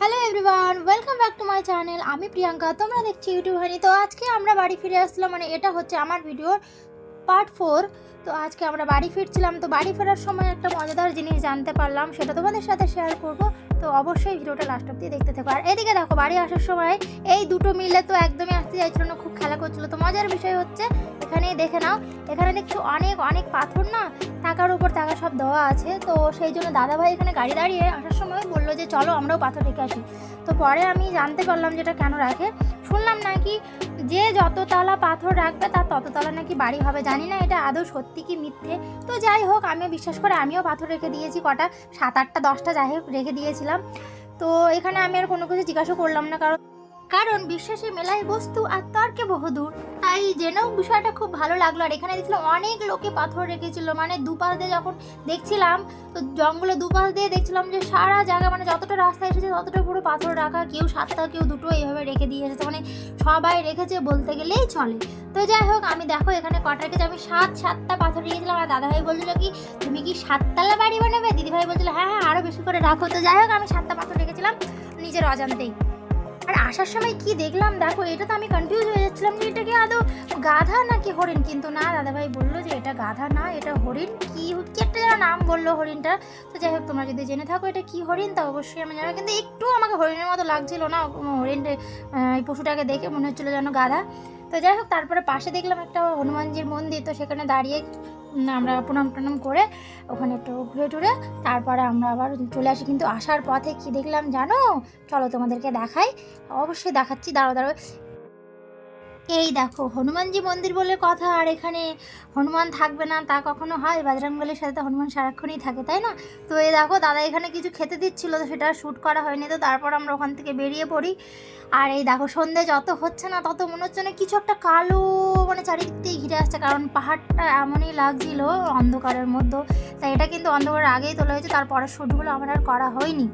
Hello everyone welcome back to my channel আমি প্রিয়াঙ্কা, তোমরা দেখছি ইউটিউব হানি তো আজকে আমরা বাড়ি ফিরে আসলাম মানে এটা হচ্ছে আমার ভিডিওর পার্ট ফোর তো আজকে আমরা বাড়ি ফিরছিলাম, তো বাড়ি ফেরার সময় একটা মজাদার জিনিস জানতে পারলাম, সেটা তোমাদের সাথে শেয়ার করব। তো অবশ্যই ভিডিওটা লাস্ট অব্দি দেখতে থাকো। আর এদিকে দেখো, বাড়ি আসার সময় এই দুটো মিলে তো একদমই আসতে চাইছিল না, খুব খেলা করছিল। তো মজার বিষয় হচ্ছে, এখানেই দেখে নাও, এখানে দেখছ অনেক অনেক পাথর না? টাকার উপর টাকা সব দেওয়া আছে। তো সেই জন্য দাদাভাই এখানে গাড়ি দাঁড়িয়ে আসার সময় বলল যে, চলো আমরাও পাথর রেখে আসি। তো পরে আমি জানতে পারলাম যেটা কেন রাখে। শুনলাম নাকি যে যত তলা পাথর রাখবে তার তত তলা নাকি বাড়ি হবে। জানি না এটা আদৌ সত্যি কি মিথ্যে। তো যাই হোক, আমিও বিশ্বাস করে আমিও পাথর রেখে দিয়েছি কটা, সাত আটটা, দশটা যাই হোক রেখে দিয়েছিলাম। তো এখানে আমি আর কোনো কিছু জিজ্ঞাসা করলাম না, কারণ কারণ বিশ্বাসী মেলায় বস্তু আর তর্কে বহুদূর। তাই জেনেও বিষয়টা খুব ভালো লাগল। আর এখানে দেখছিলাম অনেক লোকে পাথর রেখেছিল। মানে দুপাশ দিয়ে যখন দেখছিলাম, তো জঙ্গলে দুপাশ দিয়ে দেখছিলাম যে সারা জায়গা মানে যতটা রাস্তা এসেছে, ততটা পুরো পাথর রাখা। কেউ সাতটা, কেউ দুটো এইভাবে রেখে দিয়ে এসেছে। মানে সবাই রেখেছে বলতে গেলেই চলে। তো যাই হোক, আমি দেখো এখানে কটা রেখেছি। আমি সাত, সাতটা পাথর রেখেছিলাম আর দাদাভাই বলছিল কি, তুমি কি সাততলা বাড়ি বানাবে? দিদিভাই বলছিল হ্যাঁ হ্যাঁ আরও বেশি করে রাখো। তো যাই হোক, আমি সাতটা পাথর রেখেছিলাম নিজের অজান্তেই। আর আসার সময় কি দেখলাম? দেখো, এটা তো আমি কনফিউজ হয়ে যাচ্ছিলাম যে এটা কি আদৌ গাধা নাকি হরিণ? কিন্তু না, দাদাভাই বলল যে এটা গাধা না, এটা হরিণ। কি কি একটা যেন নাম বলল হরিণটা। তো যাই হোক, তোমরা যদি জেনে থাকো এটা কি হরিণ, তা অবশ্যই আমি জানো। কিন্তু একটু আমাকে হরিণের মতো লাগছিল না হরিণ এই পশুটাকে দেখে মনে হচ্ছিল যেন গাধা। তো যাই হোক, তারপরে পাশে দেখলাম একটা হনুমানজির মন্দির, তো সেখানে দাঁড়িয়ে আমরা প্রণাম টনাম করে ওখানে একটু ঘুরে টুরে তারপরে আমরা আবার চলে আসি। কিন্তু আসার পথে কি দেখলাম জানো? চলো তোমাদেরকে দেখাই। অবশ্যই দেখাচ্ছি দাঁড়ো দাঁড়ো এই দেখো, হনুমানজি মন্দির বলে কথা, আর এখানে হনুমান থাকবে না, তা কখনো হয়? বাজরাঙ্গলের সাথে তো হনুমান সারাক্ষণই থাকে, তাই না? তো এই দেখো, দাদা এখানে কিছু খেতে দিচ্ছিল, তো সেটা শ্যুট করা হয়নি, তো তারপর আমরা ওখান থেকে বেরিয়ে পড়ি। আর এই দেখো, সন্ধে যত হচ্ছে না, তত মনে হচ্ছে না কিছু একটা কালো মানে চারিদিক দিয়ে ঘিরে আসছে, কারণ পাহাড়টা এমনই লাগছিল অন্ধকারের মধ্যে। তাই এটা কিন্তু অন্ধকারের আগেই তোলা হয়েছে, তারপরের শ্যুটগুলো আমার আর করা হয়নি।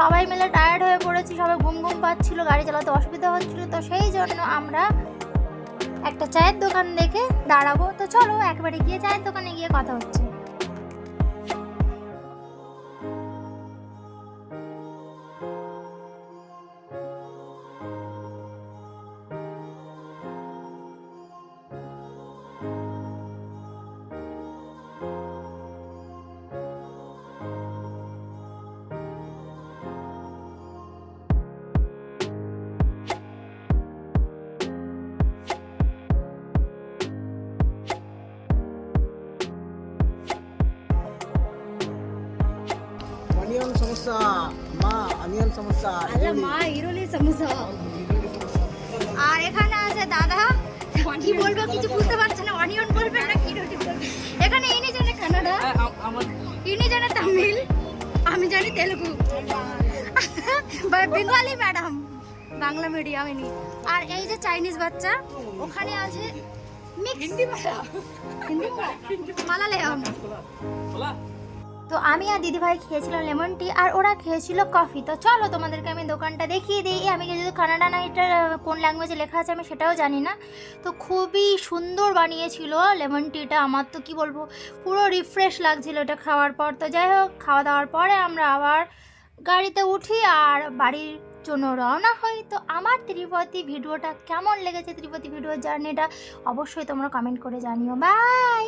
সবাই মিলে টায়ার্ড হয়ে পড়েছি, সবাই ঘুম ঘুম পাচ্ছিল, গাড়ি চালাতে অসুবিধা হচ্ছিল, তো সেই জন্য আমরা একটা চায়ের দোকান দেখে দাঁড়াবো। তো চলো, একবারে গিয়ে চায়ের দোকানে গিয়ে কথা হচ্ছে। সমস্যা মা অনিয়ন সমস্যা আরে মা ইরলি সমোসা আর এখানে আছে দাদা কি বলব কিছু বুঝতে পারছে না অনিয়ন বলবে না কি রুটি বলবে এখানে ইনি জানে কানাডা ইনি জানে তামিল আমি জানি Telugu Bengali madam Bangla medium ইনি আর এই যে চাইনিজ বাচ্চা ওখানে আছে মিক্স হিন্দি হিন্দি মালায়ালাম তো আমি আর দিদিভাই খেয়েছিলাম লেমন টি আর ওরা খেয়েছিল কফি। তো চলো তোমাদেরকে আমি দোকানটা দেখিয়ে দিই। আমি যদি কানাডা না এটা কোন ল্যাঙ্গুয়েজে লেখা আছে আমি সেটাও জানি না। তো খুবই সুন্দর বানিয়েছিল লেমন টিটা। আমার তো কি বলব, পুরো রিফ্রেশ লাগছিল এটা খাওয়ার পর। তো যাই হোক, খাওয়া দাওয়ার পরে আমরা আবার গাড়িতে উঠি আর বাড়ির জন্য রওনা হই। তো আমার ত্রিপতি ভিডিওটা কেমন লেগেছে? ত্রিপতি ভিডিওর জার্নিটা অবশ্যই তোমরা কমেন্ট করে জানিও। বাই